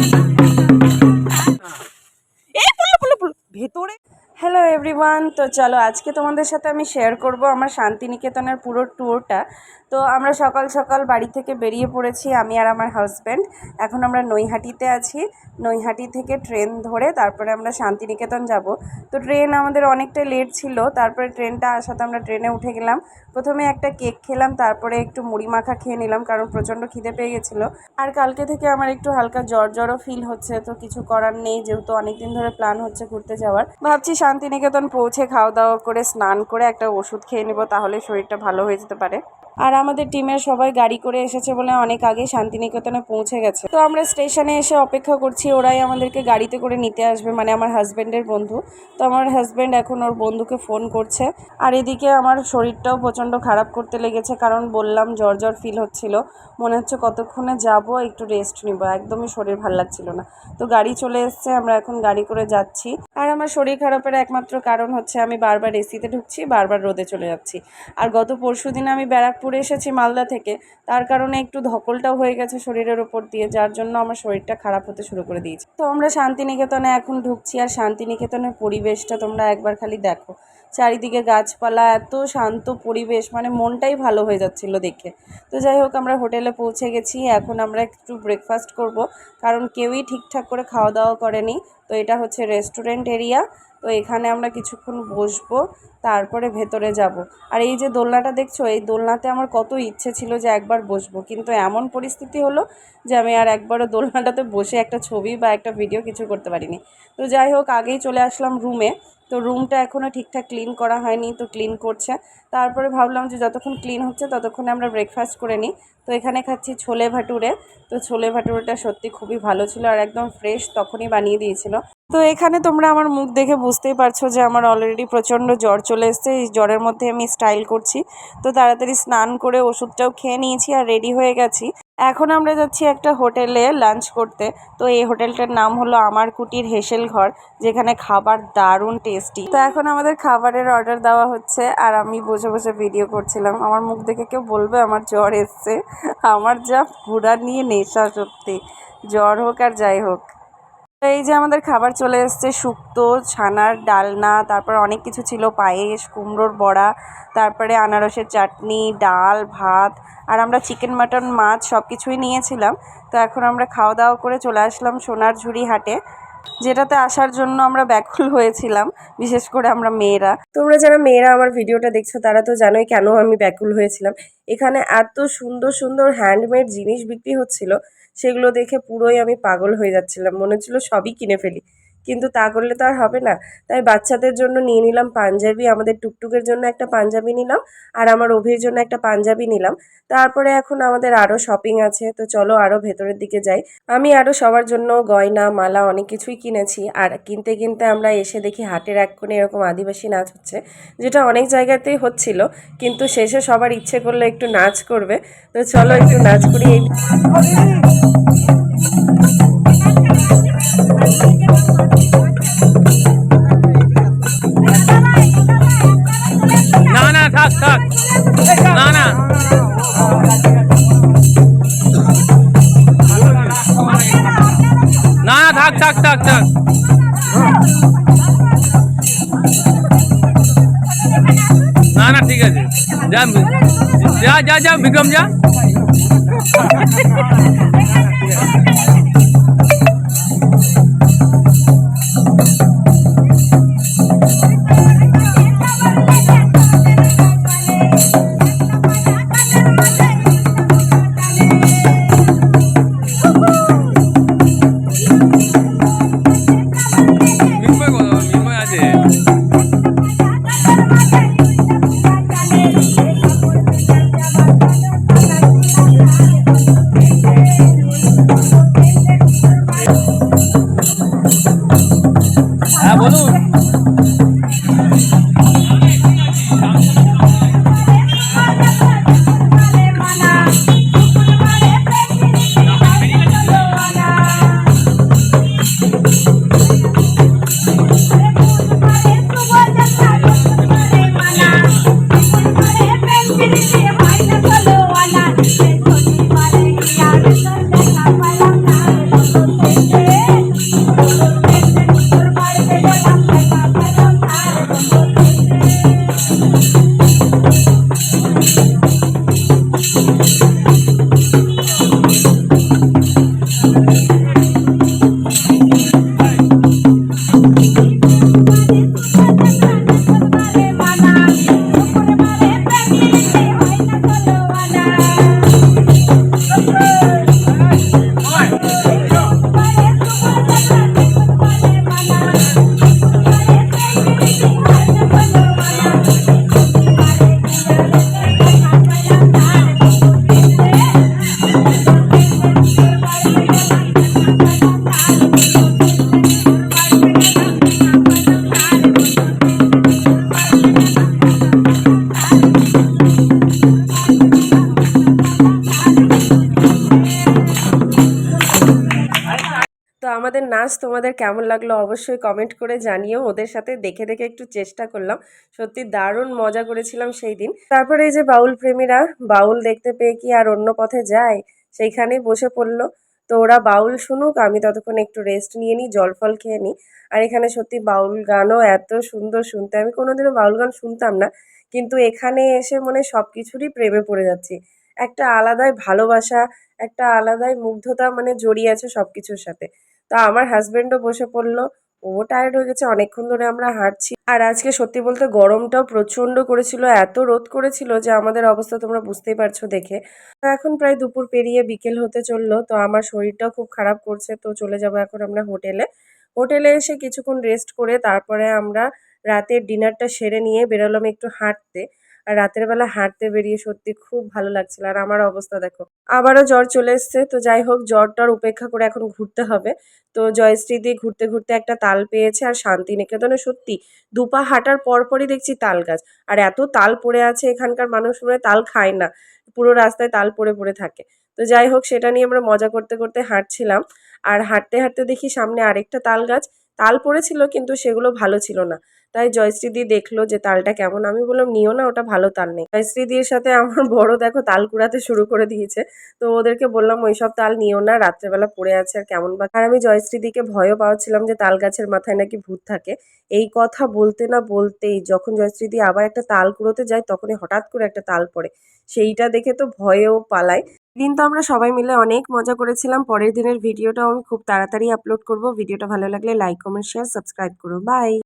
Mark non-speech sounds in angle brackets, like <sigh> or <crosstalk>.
Thank you. Everyone তো চলো আজকে তোমাদের সাথে আমি শেয়ার করব আমার শান্তিনিকেতনের পুরো ট্যুরটা তো আমরা সকাল সকাল বাড়ি থেকে বেরিয়ে পড়েছি, আমি আর আমার হাজব্যান্ড এখন আমরা নৈহাটিতে আছি। নৈহাটি থেকে ট্রেন ধরে তারপরে আমরা শান্তিনিকেতন যাব। তো ট্রেন আমাদের অনেকটাই লেট ছিল, তারপরে ট্রেনটা আসাতে আমরা ট্রেনে উঠে গেলাম। প্রথমে একটা কেক খেলাম, তারপরে একটু মুড়ি মাখা খেয়ে নিলাম, কারণ প্রচণ্ড খিদে পেয়ে গেছিল। আর কালকে থেকে আমার একটু হালকা জ্বর জ্বরও ফিল হচ্ছে, তো কিছু করার নেই, যেহেতু অনেক দিন ধরে প্ল্যান হচ্ছে ঘুরতে যাওয়ার। ভাবছি শান্তিনিকেতন পৌঁছে খাওয়া দাওয়া করে, স্নান করে একটা ওষুধ খেয়ে নেব, তাহলে শরীরটা ভালো হয়ে যেতে পারে। আর আমাদের টিমের সবাই গাড়ি করে এসেছে বলে অনেক আগে শান্তিনিকেতনে পৌঁছে গেছে। তো আমরা স্টেশনে এসে অপেক্ষা করছি, ওরাই আমাদেরকে গাড়িতে করে নিতে আসবে মানে আমার হাজব্যান্ডের বন্ধু। তো আমার হাজব্যান্ড এখন ওর বন্ধুকে ফোন করছে। আর এদিকে আমার শরীরটাও প্রচণ্ড খারাপ করতে লেগেছে, কারণ বললাম জ্বর জ্বর ফিল হচ্ছিল। মনে হচ্ছে কতক্ষণে যাব, একটু রেস্ট নিব। একদমই শরীর ভালো লাগছিল না। তো গাড়ি চলে এসছে, আমরা এখন গাড়ি করে যাচ্ছি। আর আমার শরীর খারাপের একমাত্র কারণ হচ্ছে আমি বারবার এসিতে ঢুকছি, বারবার রোদে চলে যাচ্ছি। আর গত পরশু দিন আমি ব্যারাকপুরে এসেছি মালদা থেকে। তার কারণে একটু ধকলটাও হয়ে গেছে শরীরের ওপর দিয়ে, যার জন্য আমার শরীরটা খারাপ হতে শুরু করে দিয়েছে। তো আমরা শান্তিনিকেতনে এখন ঢুকছি, আর শান্তিনিকেতনের পরিবেশটা তোমরা একবার খালি দেখো। চারিদিকে গাছপালা, এত শান্ত পরিবেশ মানে মনটাই ভালো হয়ে যাচ্ছিল দেখে। তো যাই হোক, আমরা হোটেলে পৌঁছে গেছি। এখন আমরা একটু ব্রেকফাস্ট করব, কারণ কেউই ঠিকঠাক করে খাওয়া দাওয়া করেনি। তো এটা হচ্ছে রেস্টুরেন্ট এরিয়া তো এখানে আমরা কিছুক্ষণ বসবো, তারপরে ভেতরে যাব। আর এই যে দোলনাটা দেখছ, এই দোলনাতে আমার কত ইচ্ছে ছিল যে একবার বসবো। কিন্তু এমন পরিস্থিতি হলো যে আমি আর একবারও দোলনাটাতে বসে একটা ছবি বা একটা ভিডিও কিছু করতে পারিনি। তো যাই হোক, আগেই চলে আসলাম রুমে তো রুমটা এখনও ঠিকঠাক ক্লিন করা হয়নি, তো ক্লিন করছে। তারপরে ভাবলাম যে যতক্ষণ ক্লিন হচ্ছে ততক্ষণে আমরা ব্রেকফাস্ট করে নিই। তো এখানে খাচ্ছি ছোলে ভাটুরে। তো ছোলে ভাটুরেটা সত্যি খুবই ভালো ছিল আর একদম ফ্রেশ তখনই বানিয়ে দিয়েছিল। তো এখানে তোমরা আমার মুখ দেখে বুঝতেই পারছ যে আমার অলরেডি প্রচণ্ড জ্বর চলে এসছে। এই জ্বরের মধ্যে আমি স্টাইল করছি। তো তাড়াতাড়ি স্নান করে ওষুধটাও খেয়ে নিয়েছি আর রেডি হয়ে গেছি। এখন আমরা যাচ্ছি একটা হোটেলে লাঞ্চ করতে। তো এই হোটেলটার নাম হলো আমার কুটির হেসেল ঘর, যেখানে খাবার দারুণ টেস্টি তো এখন আমাদের খাবারের অর্ডার দেওয়া হচ্ছে, আর আমি বসে বসে ভিডিও করছিলাম। আমার মুখ দেখে কেউ বলবে আমার জ্বর এসছে। আমার যা ঘুরা নিয়ে নেশা সত্যি। জ্বর হোক আর যাই হোক। এই যে আমাদের খাবার চলে এসছে, শুক্তো, ছানার ডালনা, তারপর অনেক কিছু ছিল, পায়েস, কুমড়োর বড়া, তারপরে আনারসের চাটনি, ডাল, ভাত, আর আমরা চিকেন, মাটন, মাছ সব কিছুই নিয়েছিলাম। তো এখন আমরা খাওয়া দাওয়া করে চলে আসলাম সোনার ঝুড়ি হাটে, যেটাতে আসার জন্য আমরা ব্যাকুল <laughs> হয়েছিলাম, বিশেষ করে আমরা মেয়েরা। তোমরা যারা মেয়েরা আমার ভিডিওটা দেখছ, তারা তো জানোই কেন আমি ব্যাকুল হয়েছিলাম। এখানে এত সুন্দর সুন্দর হ্যান্ডমেড জিনিস বিক্রি হচ্ছিল। সেগুলো দেখে পুরোই আমি পাগল হয়ে যাচ্ছিলাম। মনে হচ্ছিল সবই কিনে ফেলি। কিন্তু তা করলে তো আর হবে না। তাই বাচ্চাদের জন্য নিয়ে নিলাম পাঞ্জাবি, আমাদের টুকটুকের জন্য একটা পাঞ্জাবি নিলাম আর আমার অভির জন্য একটা পাঞ্জাবি নিলাম। তারপরে এখন আমাদের আরও শপিং আছে, তো চলো আরও ভেতরের দিকে যাই। আমি আরও সবার জন্য গয়না, মালা অনেক কিছুই কিনেছি আর কিনতে কিনতে আমরা এসে দেখি হাটের এক কোণে এরকম আদিবাসী নাচ হচ্ছে, যেটা অনেক জায়গাতেই হচ্ছিল, কিন্তু শেষে সবার ইচ্ছে করলে একটু নাচ করবে। তো চলো একটু নাচ করি এই না না থাক থাক না না না না থাক থাক থাক থাক না না ঠিক আছে যা যা যা যা বিক্রম যা নাচ তোমাদের কেমন লাগল অবশ্যই কমেন্ট করে জানিও। ওদের সাথে দেখে দেখে একটু চেষ্টা করলাম। সত্যি দারুণ মজা করেছিলাম সেই দিন। তারপরে এই যে বাউল প্রেমীরা, বাউল দেখতে পেয়ে কি আর অন্য পথে যায়? সেইখানেই বসে পড়ল। তো ওরা বাউল শুনুক, আমি ততক্ষণ একটু রেস্ট নিয়ে নিই, জল ফল খেয়ে নিই। আর এখানে সত্যি বাউল গানও এত সুন্দর শুনতে। আমি কোনোদিনও বাউল গান শুনতাম না, কিন্তু এখানে এসে মনে সব কিছুরই প্রেমে পড়ে যাচ্ছি। একটা আলাদাই ভালোবাসা, একটা আলাদাই মুগ্ধতা মানে জড়িয়ে আছে সব কিছুর সাথে। তা আমার হাজব্যান্ডও বসে পড়ল। ও টায়ার্ড হয়ে গেছে, অনেকক্ষণ ধরে আমরা হাঁটছি। আর আজকে সত্যি বলতে গরমটাও প্রচণ্ড করেছিল, এত রোদ করেছিল যে আমাদের অবস্থা তোমরা বুঝতেই পারছ দেখে। তো এখন প্রায় দুপুর পেরিয়ে বিকেল হতে চলল, তো আমার শরীরটাও খুব খারাপ করছে, তো চলে যাব এখন আমরা হোটেলে। হোটেলে এসে কিছুক্ষণ রেস্ট করে তারপরে আমরা রাতের ডিনারটা সেরে নিয়ে বেরোলাম একটু হাঁটতে। আর রাতের বেলা হাঁটতে বেরিয়ে সত্যি খুব ভালো লাগছিল। আর আমার অবস্থা দেখো, আবারও জ্বর চলে এসছে। তো যাই হোক জ্বরটার উপেক্ষা করে এখন ঘুরতে হবে। তো জয়শ্রী দিয়ে ঘুরতে ঘুরতে একটা তাল পেয়েছে আর শান্তিনিকেতনে সত্যি দুপা হাঁটার পরপরই দেখছি তাল গাছ। আর এত তাল পড়ে আছে এখানকার মানুষ মনে তাল খায় না, পুরো রাস্তায় তাল পড়ে পড়ে থাকে। তো যাই হোক, সেটা নিয়ে আমরা মজা করতে করতে হাঁটছিলাম। আর হাঁটতে হাঁটতে দেখি সামনে আরেকটা তাল গাছ। তাল পড়েছিল কিন্তু সেগুলো ভালো ছিল না। তাই জয়শ্রীদি দেখল যে তালটা কেমন। আমি বললাম, নিও না, ওটা ভালো তাল নেই। জয়শ্রীদির সাথে আমার <laughs> বড় দেখো তাল কুড়াতে শুরু করে দিয়েছে। তো ওদেরকে বললাম, ওইসব তাল নিও না, রাত্রেবেলা পড়ে আছে আর কেমন বা আর আমি জয়শ্রীদিকে ভয়ও পাওয়াচ্ছিলাম যে তাল গাছের মাথায় নাকি ভূত থাকে। এই কথা বলতে না বলতেই যখন জয়শ্রীদি আবার একটা তাল কুড়োতে যায়, তখনই হঠাৎ করে একটা তাল পড়ে। সেইটা দেখে তো ভয়েও পালাই দিন তো আমরা সবাই মিলে অনেক মজা করেছিলাম। পরের দিনের ভিডিওটাও আমি খুব তাড়াতাড়ি আপলোড করব। ভিডিওটা ভালো লাগলে লাইক কমেন্ট শেয়ার সাবস্ক্রাইব করো। বাই